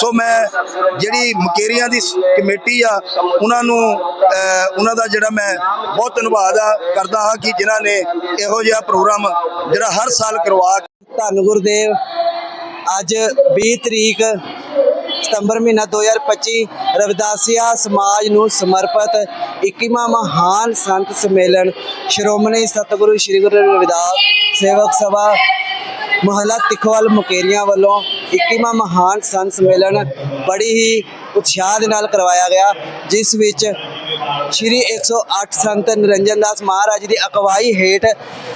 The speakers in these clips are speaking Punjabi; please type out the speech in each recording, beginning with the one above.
ਸੋ ਮੈਂ ਜਿਹੜੀ ਮੁਕੇਰੀਆਂ ਦੀ ਕਮੇਟੀ ਆ, ਉਹਨਾਂ ਨੂੰ ਉਹਨਾਂ ਦਾ ਜਿਹੜਾ ਮੈਂ ਬਹੁਤ ਧੰਨਵਾਦ ਆ, ਕਰਦਾ ਹਾਂ ਕਿ ਜਿਨ੍ਹਾਂ ਨੇ ਇਹੋ ਜਿਹਾ ਪ੍ਰੋਗਰਾਮ ਜਿਹੜਾ ਹਰ ਸਾਲ ਕਰਵਾ ਕੇ ਧੰਨ ਗੁਰਦੇਵ, ਅੱਜ 20 ਤਰੀਕ ਸਤੰਬਰ ਮਹੀਨਾ 2025 ਰਵਿਦਾਸੀਆ ਸਮਾਜ ਨੂੰ ਸਮਰਪਿਤ 21ਵਾਂ ਮਹਾਨ ਸੰਤ ਸੰਮੇਲਨ ਸ਼੍ਰੋਮਣੀ ਸਤਿਗੁਰੂ ਸ੍ਰੀ ਗੁਰੂ ਰਵਿਦਾਸ ਸੇਵਕ ਸਭਾ, ਮਹੱਲਾ ਤਿਖਵਾਲ ਮੁਕੇਰੀਆਂ ਵੱਲੋਂ 21ਵਾਂ ਮਹਾਨ ਸੰਤ ਸੰਮੇਲਨ ਬੜੀ ਹੀ ਉਤਸ਼ਾਹ ਦੇ ਨਾਲ ਕਰਵਾਇਆ ਗਿਆ, ਜਿਸ ਵਿੱਚ ਸ਼੍ਰੀ 108 ਸੰਤ ਨਿਰੰਜਨ ਦਾਸ ਮਹਾਰਾਜ ਦੀ ਅਗਵਾਈ ਹੇਠ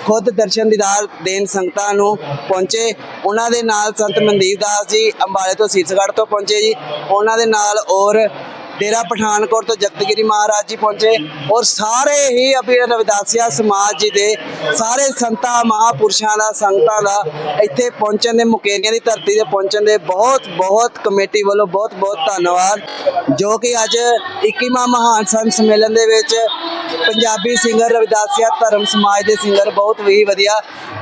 ਖੁਦ ਦਰਸ਼ਨ ਦੀਦਾਰ ਦੇਣ ਸੰਗਤਾਂ ਨੂੰ ਪਹੁੰਚੇ। ਉਹਨਾਂ ਦੇ ਨਾਲ ਸੰਤ ਮਨਦੀਪ ਦਾਸ ਜੀ ਅੰਬਾਲੇ ਤੋਂ ਸੀਸਗੜ੍ਹ ਤੋਂ ਪਹੁੰਚੇ ਜੀ। ਉਹਨਾਂ ਦੇ ਨਾਲ ਔਰ ਡੇਰਾ ਪਠਾਨਕੋਟ ਤੋਂ ਜਗਤਗਿਰੀ ਮਹਾਰਾਜ ਜੀ ਪਹੁੰਚੇ ਔਰ ਸਾਰੇ ਹੀ ਅਭੀ ਰਵਿਦਾਸੀਆ ਸਮਾਜ ਜੀ ਦੇ ਸਾਰੇ ਸੰਤਾਂ, ਮਹਾਪੁਰਸ਼ਾਂ ਦਾ, ਸੰਗਤਾਂ ਦਾ ਇੱਥੇ ਪਹੁੰਚਣ ਦੇ ਮੁਕੇਰੀਆਂ ਦੀ ਧਰਤੀ ਤੇ ਪਹੁੰਚਣ ਦੇ ਬਹੁਤ ਬਹੁਤ ਕਮੇਟੀ ਵੱਲੋਂ ਬਹੁਤ ਬਹੁਤ ਧੰਨਵਾਦ, ਜੋ ਕਿ ਅੱਜ 21ਵਾਂ ਮਹਾਨ ਸੰਤ ਸੰਮੇਲਨ ਦੇ ਵਿੱਚ ਪੰਜਾਬੀ ਸਿੰਗਰ ਰਵਿਦਾਸੀਆ ਧਰਮ ਸਮਾਜ ਦੇ ਸਿੰਗਰ ਬਹੁਤ ਵੀ ਵਧੀਆ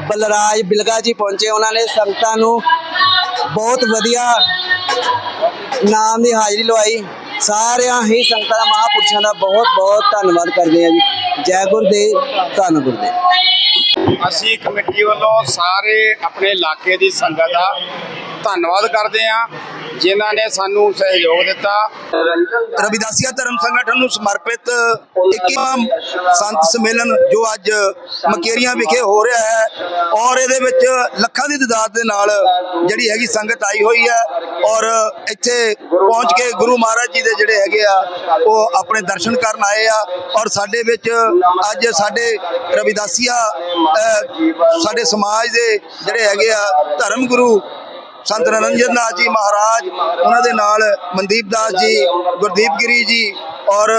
ਬਲਰਾਜ ਬਿਲਗਾ ਜੀ ਪਹੁੰਚੇ। ਉਹਨਾਂ ਨੇ ਸੰਗਤਾਂ ਨੂੰ ਬਹੁਤ ਵਧੀਆ ਨਾਮ ਦੀ ਹਾਜ਼ਰੀ ਲਵਾਈ। ਸਾਰਿਆਂ ਹੀ ਸੰਗਤਾਂ ਦਾ ਮਹਾਪੁਰਸ਼ਾਂ ਦਾ ਬਹੁਤ ਬਹੁਤ ਧੰਨਵਾਦ ਕਰਦੇ ਆ ਜੀ। ਜੈ ਗੁਰਦੇਵ, ਧੰਨ ਗੁਰਦੇਵ। ਅਸੀਂ ਕਮੇਟੀ ਵੱਲੋਂ ਸਾਰੇ ਆਪਣੇ ਇਲਾਕੇ ਦੀ ਸੰਗਤ ਦਾ ਧੰਨਵਾਦ ਕਰਦੇ ਹਾਂ ਜਿਨ੍ਹਾਂ ਨੇ ਸਾਨੂੰ ਸਹਿਯੋਗ ਦਿੱਤਾ। ਰਵਿਦਾਸੀਆ ਧਰਮ ਸੰਗਠਨ ਨੂੰ ਸਮਰਪਿਤ 21ਵਾਂ ਸੰਤ ਸੰਮੇਲਨ ਜੋ ਅੱਜ ਮਕੇਰੀਆਂ ਵਿਖੇ ਹੋ ਰਿਹਾ ਹੈ ਔਰ ਇਹਦੇ ਵਿੱਚ ਲੱਖਾਂ ਦੀ ਤਦਾਦ ਦੇ ਨਾਲ ਜਿਹੜੀ ਹੈਗੀ ਸੰਗਤ ਆਈ ਹੋਈ ਹੈ ਔਰ ਇੱਥੇ ਪਹੁੰਚ ਕੇ ਗੁਰੂ ਮਹਾਰਾਜ ਜੀ ਦੇ ਜਿਹੜੇ ਹੈਗੇ ਆ, ਉਹ ਆਪਣੇ ਦਰਸ਼ਨ ਕਰਨ ਆਏ ਆ ਔਰ ਸਾਡੇ ਵਿੱਚ ਅੱਜ ਸਾਡੇ ਰਵਿਦਾਸੀਆ ਸਾਡੇ ਸਮਾਜ ਦੇ ਜਿਹੜੇ ਹੈਗੇ ਆ ਧਰਮ ਗੁਰੂ ਸੰਤ ਨਰਿੰਦਰ ਦਾਸ ਜੀ ਮਹਾਰਾਜ, ਉਹਨਾਂ ਦੇ ਨਾਲ ਮਨਦੀਪ ਦਾਸ ਜੀ, ਗੁਰਦੀਪ ਗਿਰੀ ਜੀ ਔਰ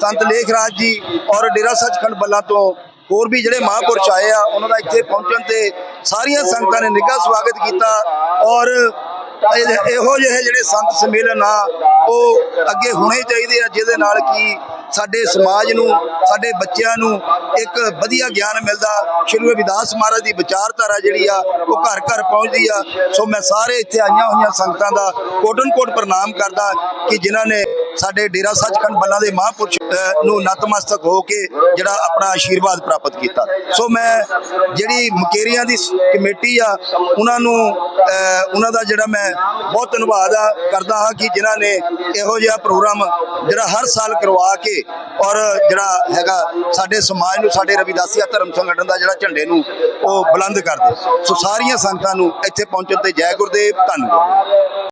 ਸੰਤ ਲੇਖ ਰਾਜ ਜੀ ਔਰ ਡੇਰਾ ਸੱਚਖੰਡ ਬੱਲਾ ਤੋਂ ਹੋਰ ਵੀ ਜਿਹੜੇ ਮਹਾਂਪੁਰਸ਼ ਆਏ ਆ, ਉਹਨਾਂ ਦਾ ਇੱਥੇ ਪਹੁੰਚਣ ਤੇ ਸਾਰੀਆਂ ਸੰਗਤਾਂ ਨੇ ਨਿੱਘਾ ਸਵਾਗਤ ਕੀਤਾ ਔਰ ਇਹੋ ਜਿਹੇ ਜਿਹੜੇ ਸੰਤ ਸੰਮੇਲਨ ਆ, ਉਹ ਅੱਗੇ ਹੋਣੇ ਚਾਹੀਦੇ ਆ, ਜਿਹਦੇ ਨਾਲ ਕੀ ਸਾਡੇ ਸਮਾਜ ਨੂੰ, ਸਾਡੇ ਬੱਚਿਆਂ ਨੂੰ ਇੱਕ ਵਧੀਆ ਗਿਆਨ ਮਿਲਦਾ। ਸ਼੍ਰੀ ਰਵਿਦਾਸ ਮਹਾਰਾਜ ਦੀ ਵਿਚਾਰਧਾਰਾ ਜਿਹੜੀ ਆ, ਉਹ ਘਰ ਘਰ ਪਹੁੰਚਦੀ ਆ। ਸੋ ਮੈਂ ਸਾਰੇ ਇੱਥੇ ਆਈਆਂ ਹੋਈਆਂ ਸੰਗਤਾਂ ਦਾ ਕੋਟਨ ਕੋਟ ਪ੍ਰਣਾਮ ਕਰਦਾ ਕਿ ਜਿਨ੍ਹਾਂ ਨੇ ਸਾਡੇ ਡੇਰਾ ਸੱਚਖੰਡ ਬੱਲਾ ਦੇ ਮਹਾਂਪੁਰਸ਼ ਨੂੰ ਨਤਮਸਤਕ ਹੋ ਕੇ ਜਿਹੜਾ ਆਪਣਾ ਆਸ਼ੀਰਵਾਦ ਪ੍ਰਾਪਤ ਕੀਤਾ। ਸੋ ਮੈਂ ਜਿਹੜੀ ਮੁਕੇਰੀਆਂ ਦੀ ਕਮੇਟੀ ਆ, ਉਹਨਾਂ ਨੂੰ ਉਹਨਾਂ ਦਾ ਜਿਹੜਾ ਮੈਂ ਬਹੁਤ ਧੰਨਵਾਦ ਆ, ਕਰਦਾ ਹਾਂ ਕਿ ਜਿਨ੍ਹਾਂ ਨੇ ਇਹੋ ਜਿਹਾ ਪ੍ਰੋਗਰਾਮ ਜਿਹੜਾ ਹਰ ਸਾਲ ਕਰਵਾ ਕੇ ਔਰ ਜਿਹੜਾ ਹੈਗਾ ਸਾਡੇ ਸਮਾਜ ਨੂੰ, ਸਾਡੇ ਰਵਿਦਾਸੀਆ ਧਰਮ ਸੰਗਠਨ ਦਾ ਜਿਹੜਾ ਝੰਡੇ ਨੂੰ ਉਹ ਬੁਲੰਦ ਕਰਦੇ ਸੋ ਸਾਰੀਆਂ ਸੰਗਤਾਂ ਨੂੰ ਇੱਥੇ ਪਹੁੰਚਣ ਤੇ ਜੈ ਗੁਰਦੇਵ, ਧੰਨਵਾਦ।